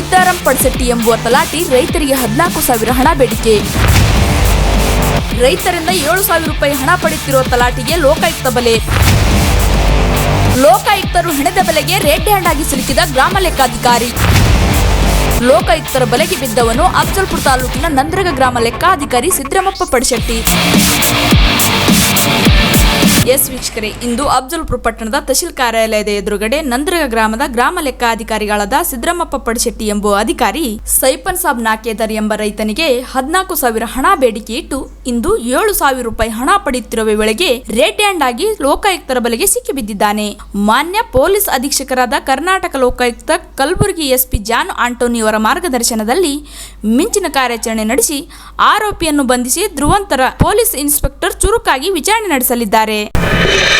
ಪಡ್ಸೆಟ್ಟಿ ಎಂಬುವ ತಲಾಟಿ ರೈತರಿಗೆ ಹದಿನಾಲ್ಕು ಸಾವಿರ ಹಣ ಬೇಡಿಕೆ. ರೈತರಿಂದ ಏಳು ಸಾವಿರ ರೂಪಾಯಿ ಹಣ ಪಡೆಯುತ್ತಿರುವ ತಲಾಟಿಗೆ ಲೋಕಾಯುಕ್ತ ಬಲೆ. ಲೋಕಾಯುಕ್ತರು ಹೆಣೆದ ಬಲೆಗೆ ರೇಟ್ ಹ್ಯಾಂಡ್ ಆಗಿ ಸಿಲುಕಿದ ಗ್ರಾಮ ಲೆಕ್ಕಾಧಿಕಾರಿ. ಲೋಕಾಯುಕ್ತರ ಬಲೆಗೆ ಬಿದ್ದವನು ಅಫ್ಜಲ್ಪುರ ತಾಲೂಕಿನ ನಂದ್ರಗ ಗ್ರಾಮ ಲೆಕ್ಕಾಧಿಕಾರಿ ಸಿದ್ದರಾಮಪ್ಪ ಪಡಶೆಟ್ಟಿ ಎಸ್ ವೀಕ್ಷಕರೇ, ಇಂದು ಅಫ್ಜಲ್ಪುರ ಪಟ್ಟಣದ ತಹಶೀಲ್ ಕಾರ್ಯಾಲಯದ ಎದುರುಗಡೆ ನಂದ್ರಗ ಗ್ರಾಮದ ಗ್ರಾಮ ಲೆಕ್ಕಾಧಿಕಾರಿಗಳಾದ ಸಿದ್ದರಾಮಪ್ಪ ಪಡಶೆಟ್ಟಿ ಎಂಬ ಅಧಿಕಾರಿ ಸೈಪನ್ ಸಾಬ್ ನಾಕೇದರ್ ಎಂಬ ರೈತನಿಗೆ ಹದಿನಾಲ್ಕು ಸಾವಿರ ಹಣ ಬೇಡಿಕೆ ಇಟ್ಟು ಇಂದು ಏಳು ಸಾವಿರ ರೂಪಾಯಿ ಹಣ ಪಡೆಯುತ್ತಿರುವ ವೇಳೆಗೆ ರೇಟ್ ಹ್ಯಾಂಡ್ ಆಗಿ ಲೋಕಾಯುಕ್ತರ ಬಲೆಗೆ ಸಿಕ್ಕಿಬಿದ್ದಿದ್ದಾನೆ ಮಾನ್ಯ police ಅಧೀಕ್ಷಕರಾದ Karnataka Lokayukta Kalaburagi SP John Antony ಅವರ ಮಾರ್ಗದರ್ಶನದಲ್ಲಿ ಮಿಂಚಿನ ಕಾರ್ಯಾಚರಣೆ ನಡೆಸಿ ಆರೋಪಿಯನ್ನು ಬಂಧಿಸಿ ಧ್ರುವಂತರ ಪೊಲೀಸ್ ಇನ್ಸ್ಪೆಕ್ಟರ್ ಚುರುಕಾಗಿ ವಿಚಾರಣೆ ನಡೆಸಲಿದ್ದಾರೆ. Yeah.